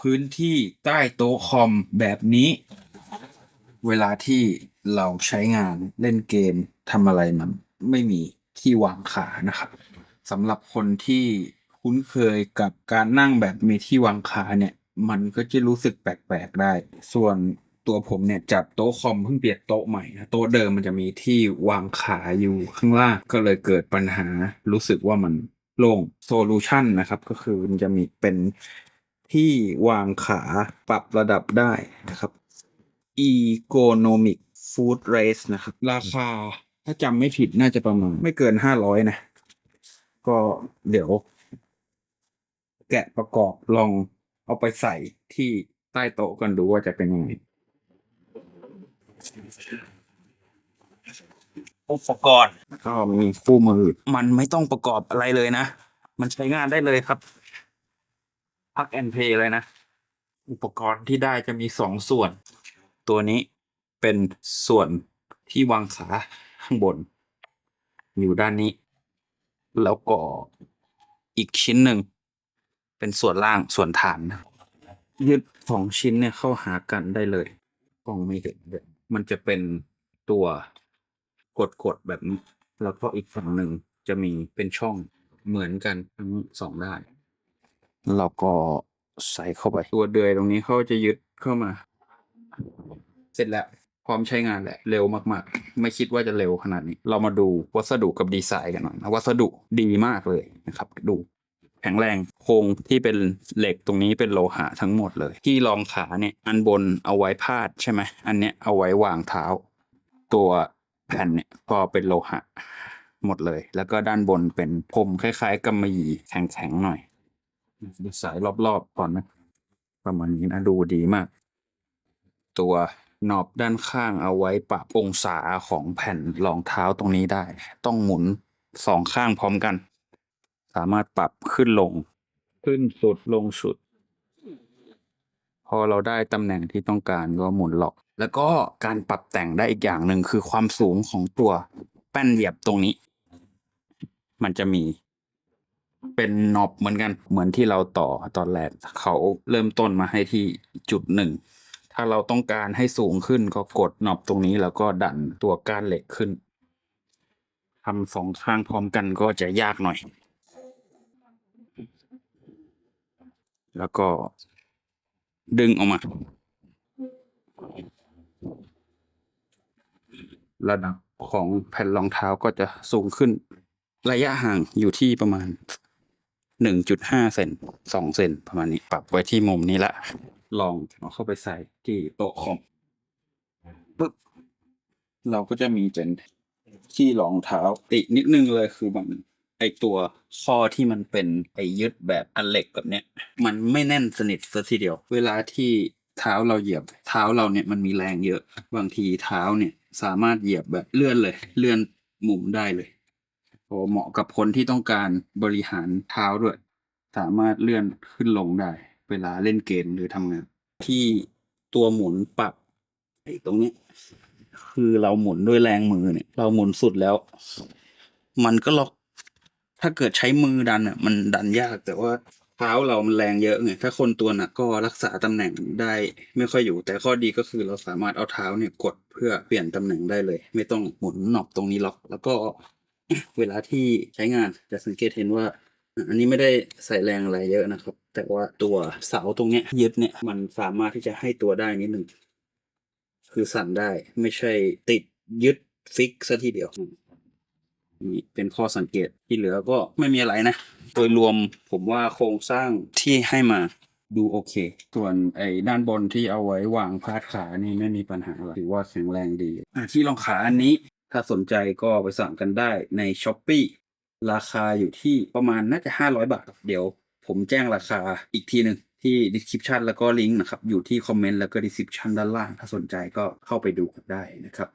พื้นที่ใต้โต๊ะคอมแบบนี้ เวลาที่เราใช้งานเล่นเกมทำอะไรมันไม่มีที่วางขานะครับสำหรับคนที่คุ้นเคยกับการนั่งแบบมีที่วางขาเนี่ย มันก็จะรู้สึกแปลกๆได้ ส่วนตัวผมเนี่ยจับโต๊ะคอมเพิ่งเปลี่ยนโต๊ะใหม่นะโต๊ะเดิมมันจะมีที่วางขาอยู่ข้างล่างก็เลยเกิดปัญหารู้สึกว่ามันโล่งโซลูชันนะครับ ก็คือมันจะมีเป็น ที่วางขาปรับระดับได้นะครับ Ergonomic Food Race นะครับ ราคาถ้าจำไม่ผิดน่าจะประมาณ ไม่เกินห้าร้อยนะ ก็เดี๋ยว แกะประกอบลองเอาไปใส่ที่ใต้โต๊ะกันดูว่าจะเป็นยังไงอุปกรณ์ก็มีคู่มือ มันไม่ต้องประกอบอะไรเลยนะ มันใช้งานได้เลยครับ พักแอนเพย์เลยนะ อุปกรณ์ที่ได้จะมีสองส่วน ตัวนี้เป็นส่วนที่วางขาข้างบน อยู่ด้านนี้ แล้วก็อีกชิ้นหนึ่ง เป็นส่วนล่างส่วนฐานยึดสองชิ้นเนี่ยเข้าหากันได้เลยกล้องไม่เห็นเลยมันจะเป็นตัวกดกดๆแบบนี้ แล้วก็อีกฝั่งหนึ่งจะมีเป็นช่องเหมือนกันทั้งสองด้าน เราก็ใส่เข้าไป ตัวเดือยตรงนี้เขาจะยึดเข้ามา เสร็จแล้ว พร้อมใช้งานแหละเร็วมากๆ ไม่คิดว่าจะเร็วขนาดนี้ เรามาดูวัสดุกับดีไซน์กันหน่อยนะวัสดุดีมากเลยนะครับ ดูแข็งแรงโครงที่เป็นเหล็กตรงนี้เป็นโลหะทั้งหมดเลย ที่รองขาเนี่ยอันบนเอาไว้พาดใช่ไหมอันเนี้ยเอาไว้วางเท้า ตัวแผ่นเนี่ยก็เป็นโลหะหมดเลย แล้วก็ด้านบนเป็นพรมคล้ายๆกำมะหยี่แข็งๆหน่อย ดูสายรอบๆก่อนนะ ประมาณนี้นะดูดีมาก ตัวหนอบด้านข้างเอาไว้ปรับองศาของแผ่นรองเท้าตรงนี้ได้ ต้องหมุนสองข้างพร้อมกัน สามารถปรับขึ้นลง ขึ้นสุดลงสุด พอเราได้ตำแหน่งที่ต้องการก็หมุนล็อก แล้วก็การปรับแต่งได้อีกอย่างหนึ่งคือความสูงของตัวแป้นเหยียบตรงนี้ มันจะมี เป็นน็อบเหมือนกันเหมือนที่เราต่อตอนแรกเขาเริ่มต้นมาให้ที่จุดหนึ่งถ้าเราต้องการให้สูงขึ้นก็กดน็อบตรงนี้แล้วก็ดันตัวก้านเหล็กขึ้นทำสองข้างพร้อมกันก็จะยากหน่อย แล้วก็ดึงออกมา ระดับของแผ่นรองเท้าก็จะสูงขึ้น ระยะห่างอยู่ที่ประมาณ หนึ่งจุดห้าเซนสองเซนประมาณนี้ ปรับไว้ที่มุมนี้ละ ลองเอาเข้าไปใส่ที่โต๊ะคอมปึ๊บเราก็จะมีเป็นที่รองเท้าตินิดนึงเลยคือมันไอตัวข้อที่มันเป็นไอยึดแบบอันเหล็กแบบเนี้ย มันไม่แน่นสนิทซะทีเดียว เวลาที่เท้าเราเหยียบ เท้าเราเนี่ยมันมีแรงเยอะ บางทีเท้าเนี่ยสามารถเหยียบแบบเลื่อนเลย เลื่อนมุนได้เลย โอ้เหมาะกับคนที่ต้องการบริหารเท้าด้วย สามารถเลื่อนขึ้นลงได้ เวลาเล่นเกมหรือทำงาน ที่ตัวหมุนปรับไอ้ตรงนี้ คือเราหมุนด้วยแรงมือเนี่ย เราหมุนสุดแล้ว มันก็ล็อก ถ้าเกิดใช้มือดันอะ มันดันยากแต่ว่าเท้าเรามันแรงเยอะไง ถ้าคนตัวหนักก็รักษาตำแหน่งได้ไม่ค่อยอยู่ แต่ข้อดีก็คือเราสามารถเอาเท้าเนี่ยกดเพื่อเปลี่ยนตำแหน่งได้เลย ไม่ต้องหมุนหนอบตรงนี้ล็อก แล้วก็ เวลาที่ใช้งานจะสังเกตเห็นว่า อันนี้ไม่ได้ใส่แรงอะไรเยอะนะครับ แต่ว่าตัวเสาตรงเนี้ยยึดเนี่ยมันสามารถที่จะให้ตัวได้นิดหนึ่งคือสั่นได้ไม่ใช่ติดยึดฟิกซะทีเดียวนี่เป็นข้อสังเกตที่เหลือก็ไม่มีอะไรนะ โดยรวมผมว่าโครงสร้างที่ให้มาดูโอเค ส่วนไอ้ด้านบนที่เอาไว้วางพาดขานี่ไม่มีปัญหาอะไรถือว่าแข็งแรงดีอะที่รองขาอันนี้ ถ้าสนใจก็ไปสั่งกันได้ใน s h อ p e e ราคาอยู่ที่ประมาณน่าจะ 500 บาท เดี๋ยวผมแจ้งราคาอีกทีหนึ่งที่ description แล้วก็ลิงก์นะครับ อยู่ที่คอมเมนต์แล้วก็ description ด้านล่าง ถ้าสนใจก็เข้าไปดูกันได้นะครับ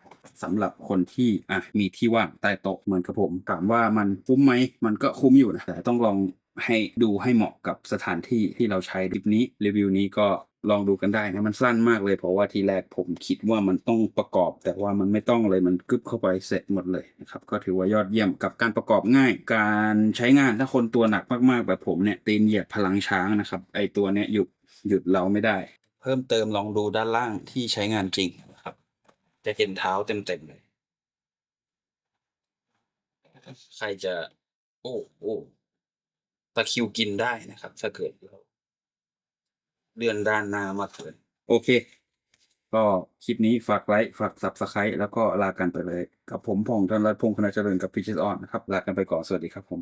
สำหรับคนที่อะมีที่ว่างใต้โต๊ะเหมือนกับผม ถามว่ามันคุ้มไหม มันก็คุ้มอยู่นะ แต่ต้องลอง ให้ดูให้เหมาะกับสถานที่ที่เราใช้คลิปนี้รีวิวนี้ก็ลองดูกันได้นะมันสั้นมากเลยเพราะว่าทีแรกผมคิดว่ามันต้องประกอบ แต่ว่ามันไม่ต้องเลยมันกึบเข้าไปเสร็จหมดเลยนะครับก็ถือว่ายอดเยี่ยมกับการประกอบง่าย การใช้งานถ้าคนตัวหนักมากๆแบบผมเนี่ยตีนเหยียบพลังช้างนะครับไอตัวเนี้ยอยู่หยุดเราไม่ได้ เพิ่มเติมลองดูด้านล่างที่ใช้งานจริงนะครับ จะเห็นเท้าเต็มๆเลยใครจะ โอ้โอ้ ตะคิวกินได้นะครับ ถ้าเกิดเราเลื่อนด้านหน้ามากเกินโอเค ก็คลิปนี้ฝากไลค์ฝากซับสไครต์แล้วก็ลากันไปเลย กับผมพงษ์ธนรัตน์พงษ์คณะเจริญกับพิชิตออนนะครับ ลากันไปก่อน สวัสดีครับผม